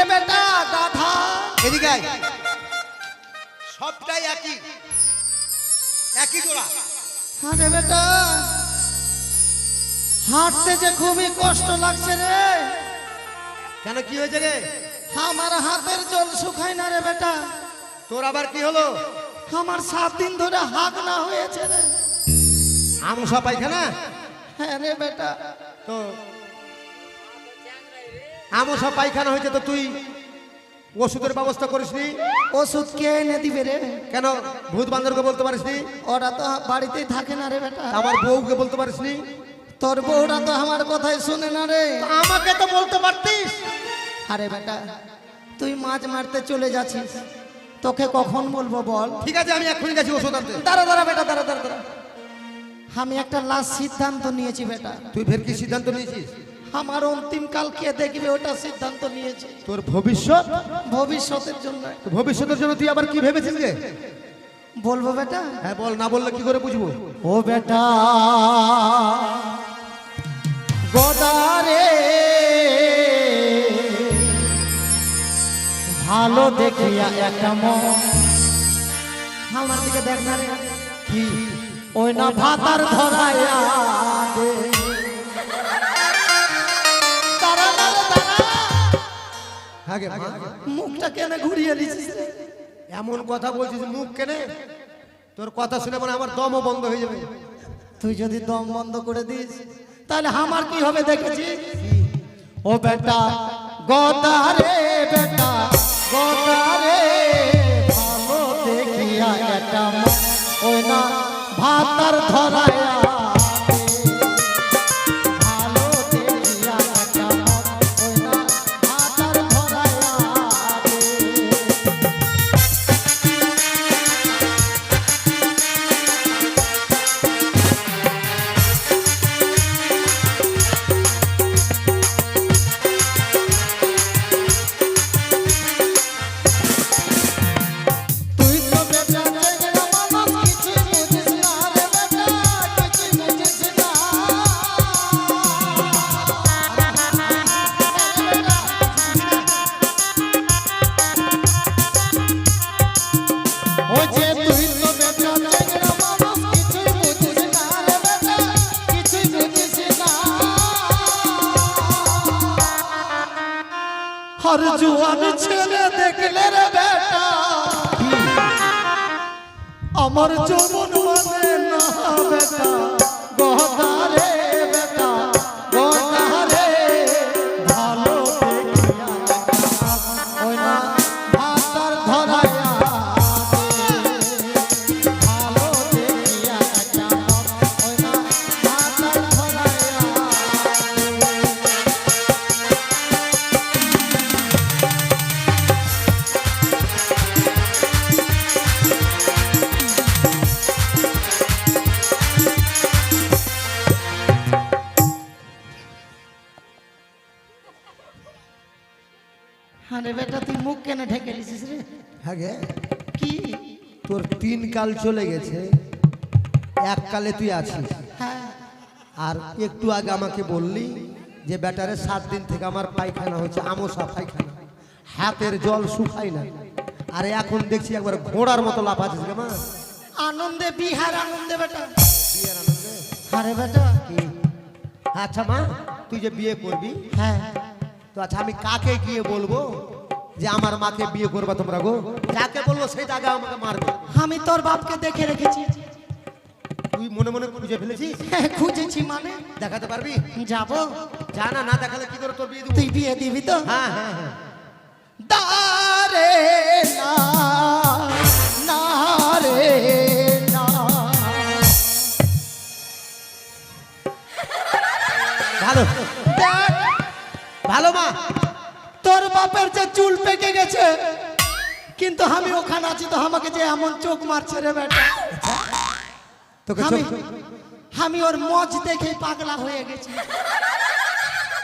রে বেটা গাধা। এদিকে সবটাই একই। একই জোড়া। আরে বেটা। হাঁটতে যে খুবই কষ্ট লাগছে রে। কেন কি হয়েছে রে? আমার হাতের জল শুকায় না রে বেটা। তোর আবার কি হলো? আমার সাত দিন ধরে হাত না হয়েছে রে। আমসা পায়খানা? হ্যাঁ রে বেটা। তো আমসা পায়খানা হয়েছে তো তুই ওষুধের ব্যবস্থা করিসনি ওষুধ কে এনে দিবে রে? কেন? ভূত বান্দরকে বলতে পারিসনি ওরা তো বাড়িতেই থাকে না রে বেটা। আমার বউকে বলতে পারিসনি তোর বউরা তো আমার কথাই শুনে না রে। আমাকে তো বলতে পারতিস? আরে বেটা তুই মাছ মারতে চলে যাচ্ছিস। তোকে কখন বলব বল? ঠিক আছে আমি এক্ষুনি যাচ্ছি ওষুধ আনতে। দাঁড়া দাঁড়া বেটা দাঁড়া দাঁড়া দাঁড়া। আমি একটা লাস্ট সিদ্ধান্ত নিয়েছি বেটা। তুই ফের কি সিদ্ধান্ত নিয়েছিস? আমার অন্তিম কাল কে দেখবে ওটা সিদ্ধান্ত নিয়েছে। তোর ভবিষ্যৎ? ভবিষ্যতের জন্য। ভবিষ্যতের জন্য তুই আবার কি ভেবেছিস রে? বলব বেটা? হ্যাঁ বল না বললে কি করে বুঝব? ও বেটা গোদারে ভালো দেখিয়া একটা মন। আমার দিকে দেখ না রে। কি? ওই না ভাতার ধরাইয়া দে। গে মা। মুখটা কেন ঘুরিয়ে দিছিস রে? এমন কথা বলছিস মুখ কেনে তোর কথা শুনে মানে আমার দমও বন্ধ হয়ে যাবে তুই যদি দম বন্ধ করে দিস তাহলে আমার কি হবে দেখেছি ও বেটা গদারে বেটা গদারে ভালো দেখিয়া একটা ওই না ভাতার ধরায়া হর জুয়ান ছেলে দেখলে রে বেটা। আমার যৌবন মানে না বেটা। গহনা বেটা তুই মুখ কেন ঢেকে দিছিস রে? হ্যাঁ গে কি? তোর তিন কাল চলে গেছে এক কালে তুই আছিস। হ্যাঁ। আর একটু আগে আমাকে বললি যে ব্যাটারে সাত দিন থেকে আমার পায়খানা হচ্ছে আমসা পায়খানা। হাতের জল শুকাই না। আর এখন দেখছি একবার ঘোড়ার মতো লাফাচ্ছিস গে মা। আনন্দে বিহার আনন্দে বেটা। বিয়ের আনন্দে? আরে বেটা। কি? আচ্ছা মা তুই যে বিয়ে করবি হ্যাঁ। তো আচ্ছা আমি কাকে গিয়ে বলব? যে আমার মাকে বিয়ে করবা তোমরা গো? যাকে বলব সেই জায়গা আমাকে মারবে। আমি তোর বাপকে দেখে রেখেছি। তুই মনে মনে খুঁজে ফেলেছিস হ্যাঁ, খুঁজেছি মানে। দেখাতে পারবি? যাব। জানা না দেখালে কি করে তোর বিয়ে তুই বিয়ে দিবি তো? হ্যাঁ হ্যাঁ হ্যাঁ। দারে না। গেছে। কিন্তু আমি ওখানে আছি তো আমাকে যে এমন চোখ মারছে রে বেটা। আমি আমি ওর মজ দেখে পাগলা হয়ে গেছি।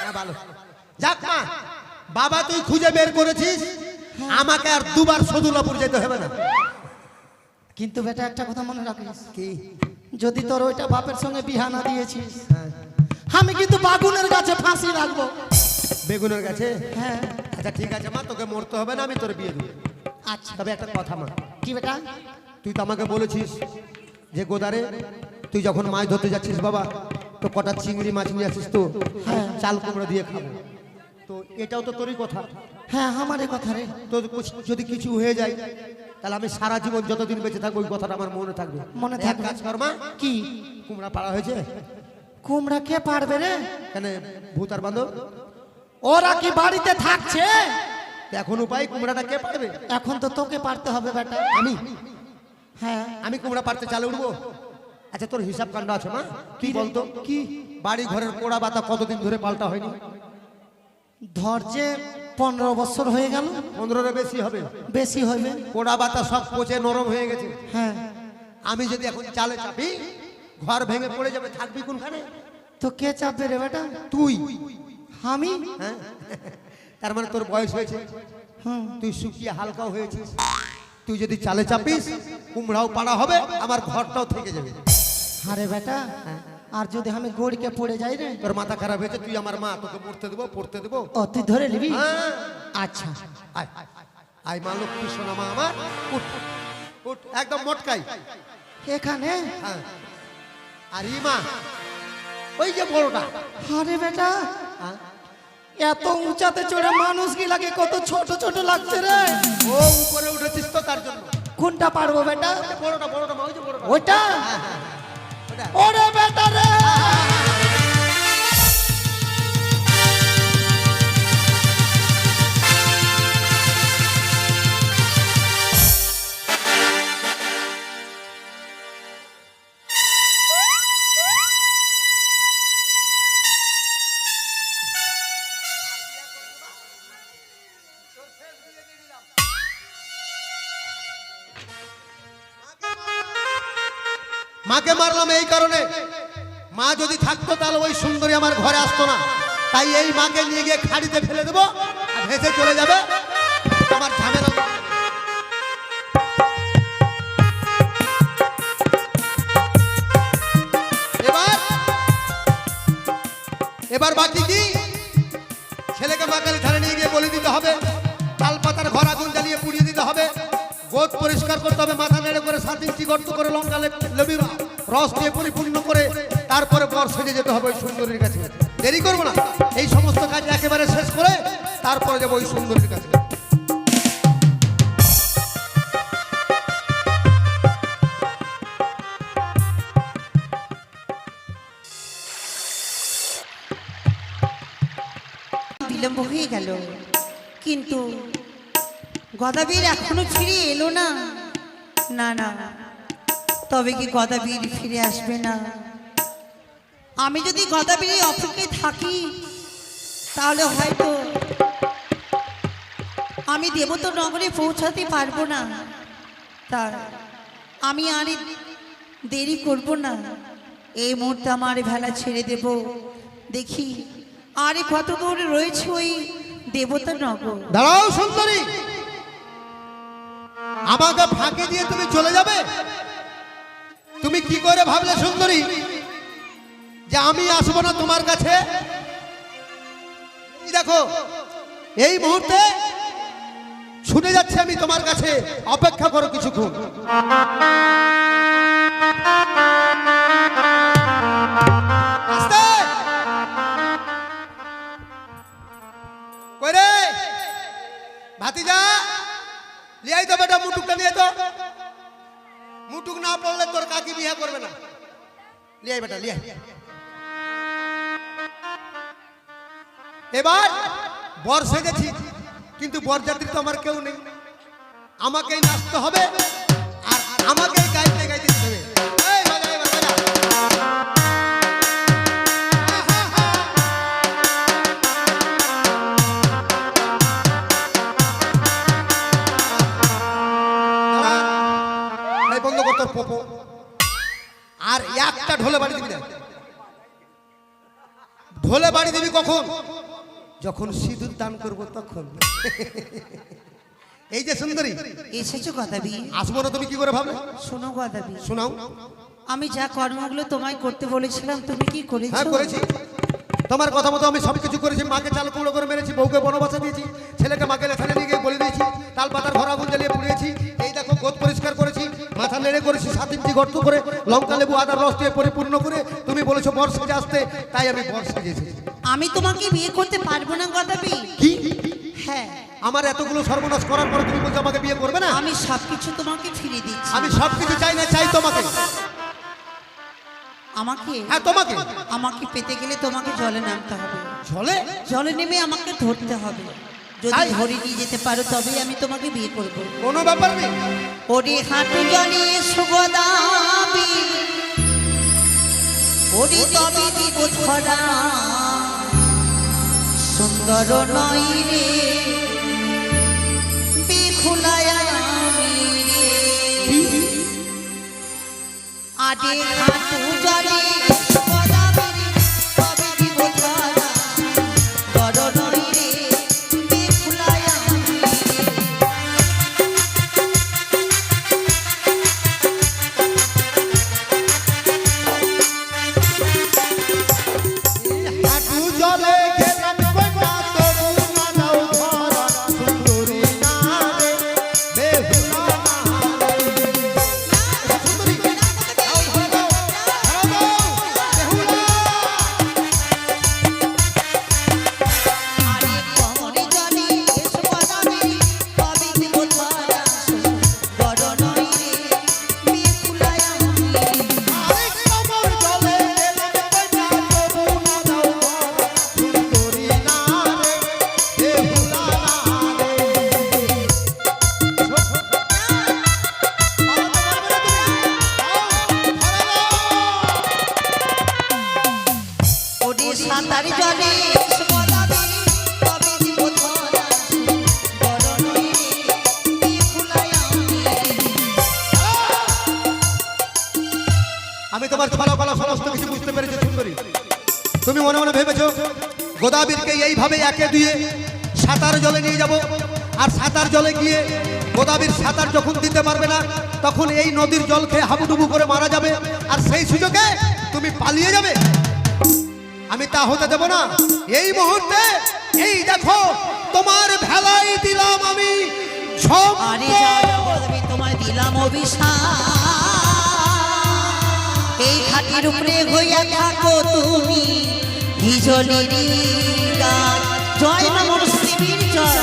হ্যাঁ, ভালো। যাক মা বাবা তুই খুঁজে বের করেছিস। আমাকে আর দুবার সদুল্লাপুর যেতে হবে না। কিন্তু বেটা একটা কথা মনে রাখিস। কি? যদি তোর ওইটা বাপের সঙ্গে বিহানা দিয়েছিস হ্যাঁ। আমি কিন্তু বাগুনের গাছে ফাঁসি রাখব। বেগুনের কাছে হ্যাঁ। আচ্ছা ঠিক আছে মা তোকে মরতে হবে না আমি তোর বিয়ে দেবো। আচ্ছা। তবে একটা কথা মা। কি বেটা? তুই তো আমাকে বলেছিস যে গোদারে তুই যখন মাছ ধরতে যাচ্ছিস বাবা তো কটা চিংড়ি মাছ নিয়ে আসিস তো চাল কুমড়া দিয়ে খাব। তো এটাও তো তোরই কথা। হ্যাঁ আমারই কথা রে। তো যদি কিছু হয়ে যায় তাহলে আমি সারা জীবন যতদিন বেঁচে থাকব ওই কথাটা আমার মনে থাকবে। মনে থাকবে। কাজ কর মা। কি? কুমড়া পাড়া হয়েছে? কুমড়া কে পারবে রে? কেন ভূত আর বান্ধব ওরা কি বাড়িতে থাকছে? এখন উপায় কুমড়াটা কে পারবে? এখন তো তোকে পারতে হবে বেটা। আমি? হ্যাঁ। আমি কুমড়া পারতে চালে উঠবো? আচ্ছা তোর হিসাব কাণ্ড আছে মা। কি বলতো? কি? বাড়ি ঘরের কোড়া বাতা কতদিন ধরে পাল্টা হয়নি? ধর যে পনেরো বছর হয়ে গেল। পনেরোর বেশি হবে। বেশি হবে কোড়া বাতা সব পচে নরম হয়ে গেছে। হ্যাঁ। আমি যদি এখন চালে চাপি ঘর ভেঙে পড়ে যাবে থাকবি কোনখানে? তো কে চাপবে রে বেটা? তুই। আমি? হ্যাঁ? তার মানে তোর বয়স হয়েছে? হুম তুই শুকিয়ে হালকা হয়েছিস। তুই যদি চালে চাপিস কুমড়াও পাড়া হবে আমার ঘরটাও থেকে যাবে। আরে বেটা আর যদি আমি গড়িকে পড়ে যাই রে? তোর মাথা খারাপ হয়েছে তুই আমার মা তোকে পড়তে দেবো পড়তে দেবো। ও তুই ধরে নিবি? হ্যাঁ। আচ্ছা। আয় আয় মা লক্ষ্মী সোনা মা আমার উঠ উঠ একদম মোটকাই। এখানে? হ্যাঁ। আর মা ওই যে বড়টা। আরে বেটা হ্যাঁ? এত উঁচাতে চড়ে মানুষ কি লাগে? কত ছোট ছোট লাগছে রে। ও উপরে উঠেছিস তো তার জন্য। কোনটা পারব বেটা? বড়টা বড়টা ওইটা? হ্যাঁ, হ্যাঁ, হ্যাঁ। ওটা। ওরে বেটা রে। মাকে এই কারণে। মা যদি থাকতো তাহলে ওই সুন্দরী আমার ঘরে আসতো না। তাই এই মাকে নিয়ে গিয়ে খাড়িতে ফেলে দেবো আর ভেসে চলে যাবে। আমার ঝামেলা। এবার বাকি কি? ছেলেকে মাকালি ধারে নিয়ে গিয়ে বলে দিতে হবে। তাল পাতার ঘর আগুন জ্বালিয়ে পুড়িয়ে দিতে হবে। গোদ পরিষ্কার করতে হবে, মাথা নেড়ে করে সাত ইঞ্চি গর্ত করে লঙ্কা লে- লেবুর রস দিয়ে পরিপূর্ণ করে তারপরে বর সেজে যেতে হবে ওই সুন্দরীর কাছে। দেরি করব না। এই সমস্ত কাজ একেবারে শেষ করে তারপরে যাব ওই সুন্দরীর কাছে। বিলম্ব হয়ে গেল। কিন্তু গদাবীর এখনও ফিরে এলো না। না না। তবে কি গদাবীর ফিরে আসবে না? আমি যদি গদাবীর অপেক্ষায় থাকি তাহলে হয়তো আমি দেবত নগরে পৌঁছাতে পারব না। তার আমি আর দেরি করব না। এই মুহূর্তে আমার ভেলা ছেড়ে দেব। দেখি আর কত দূরে রয়েছে ওই দেবতা নগর? দাঁড়াও সুন্দরী! আমাকে ফাঁকে দিয়ে তুমি চলে যাবে? তুমি কি করে ভাবলে সুন্দরী? যে আমি আসব না তোমার কাছে? দেখো, এই মুহূর্তে ছুটে যাচ্ছে আমি তোমার কাছে। অপেক্ষা করো কিছুক্ষণ। ভাতিজা, লিয়াই তো বেটা মুটুকটা নিয়ে তো মুটুক না পড়লে তোর কাকি বিয়ে করবে না। লিয়াই বেটা, লিয়াই। এবার বর সেজেছি, কিন্তু বরযাত্রী তো আমার কেউ নেই। আমাকেই নাচতে হবে, আর আমাকেই পোপো। আর একটা ঢোলে বাড়ি দিবি না। ঢোলে বাড়ি দিবি কখন? যখন সিঁদুর দান করব তখন। এই যে সুন্দরী। এসেছ গদাবি আসব না তুমি কি করে ভাবলে? শোনো গদাবি শোনাও। আমি যা কর্মগুলো তোমায় করতে বলেছিলাম তুমি কি করেছ? হ্যাঁ করেছি। তোমার কথা মতো আমি সব কিছু করেছি। মাকে চাল কুমড়ো করে মেরেছি বউকে বনবাসা দিয়েছি ছেলেকে মাকে লেখানে নিয়ে গিয়ে বলে দিয়েছি তাল পাতার ঘর আগুন জ্বালিয়ে পুড়িয়েছি। এই দেখো গোদ নেড়ে করেছি সাত ইঞ্চি গর্ত করে লঙ্কা লেবু আদার রস দিয়ে পরিপূর্ণ করে। তুমি বলেছ বর সেজে আসতে তাই আমি বর সেজেছি আমি তোমাকে বিয়ে করতে পারব না গদাবি কি? হ্যাঁ। আমার এতগুলো সর্বনাশ করার পরে তুমি বলছো আমাকে বিয়ে করবে না? আমি সবকিছু তোমাকে ফিরে দিচ্ছি। আমি সব কিছু চাই না চাই তোমাকে। আমাকে? হ্যাঁ তোমাকে। আমাকে পেতে গেলে তোমাকে জলে নামতে হবে। জলে? জলে নেমে আমাকে ধরতে হবে। যদি? ধরে নিয়ে যেতে পারো তবেই আমি তোমাকে বিয়ে করব। কোনো ব্যাপার নেই। ওরে হাঁটু জলে সুগদাবি ওরে তবে দিব ধরা। সুন্দর নই রে। বেখুলায় আমি রে। আডে হাঁটু জলে তুমি মনে মনে ভেবেছ, গোদাবীরকে এইভাবে একে দিয়ে সাঁতার জলে নিয়ে যাব? আর সাঁতার জলে গিয়ে গোদাবীর সাঁতার যখন দিতে পারবে না, তখন এই নদীর জল খেয়ে হাবুডুবু করে মারা যাবে। আর সেই সুযোগে তুমি পালিয়ে যাবে। আমি তা হতে দেব না। এই মুহূর্তে, এই দেখো, তোমার ভেলাই দিলাম আমি তোমায় দিলাম অভিশাপ। এই খাটির উপরে হইয়া থাকো তুমি। হিজলির গান জয় নমঃ শিবির জয়।